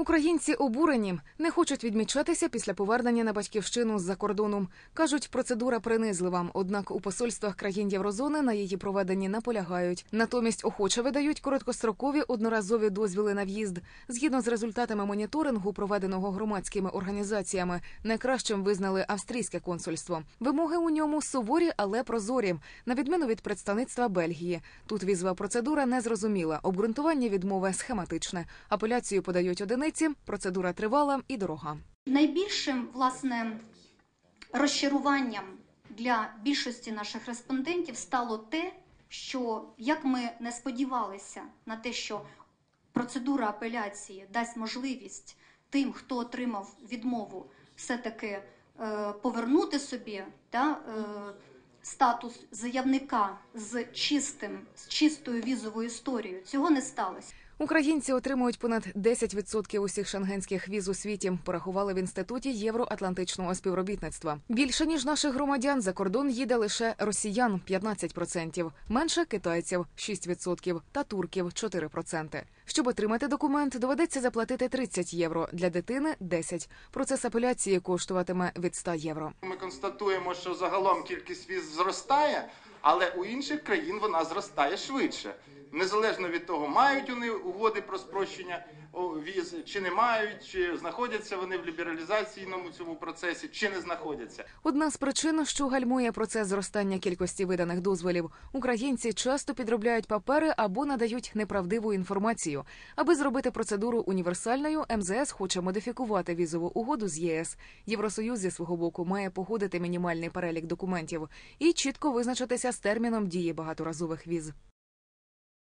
Українці обурені, не хочуть відмічатися після повернення на батьківщину з-за кордону. кажуть, процедура принизлива. Однак у посольствах країн Єврозони на її проведенні наполягають. Натомість охоче видають короткострокові одноразові дозвіли на в'їзд. Згідно з результатами моніторингу, проведеного громадськими організаціями, найкращим визнали австрійське консульство. Вимоги у ньому суворі, але прозорі, на відміну від представництва Бельгії. Тут візова процедура незрозуміла, обґрунтування відмови схематичне. Апеляцію подають одиниці. Процедура тривала і дорога. Найбільшим власне розчаруванням для більшості наших респондентів стало те, що як ми не сподівалися на те, що процедура апеляції дасть можливість тим, хто отримав відмову, все-таки е, повернути собі та, е, статус заявника з чистим, з чистою візовою історією, цього не сталося. Українці отримують понад 10% усіх шенгенських віз у світі. Порахували в інституті євроатлантичного співробітництва. Більше ніж наших громадян за кордон їде лише росіян 15%, менше китайців 6% та турків 4%. Щоб отримати документ, доведеться заплатити 30 євро для дитини 10. Процес апеляції коштуватиме від 100 євро. Ми констатуємо, що загалом кількість віз зростає, але у інших країн вона зростає швидше. Незалежно від того, мають вони угоди про спрощення віз, чи не мають, чи знаходяться вони в лібералізаційному цьому процесі, чи не знаходяться. Одна з причин, що гальмує процес зростання кількості виданих дозволів, українці часто підробляють папери або надають неправдиву інформацію. Аби зробити процедуру універсальною, МЗС хоче модифікувати візову угоду з ЄС. Євросоюз зі свого боку має погодити мінімальний перелік документів і чітко визначитися з терміном дії багаторазових віз.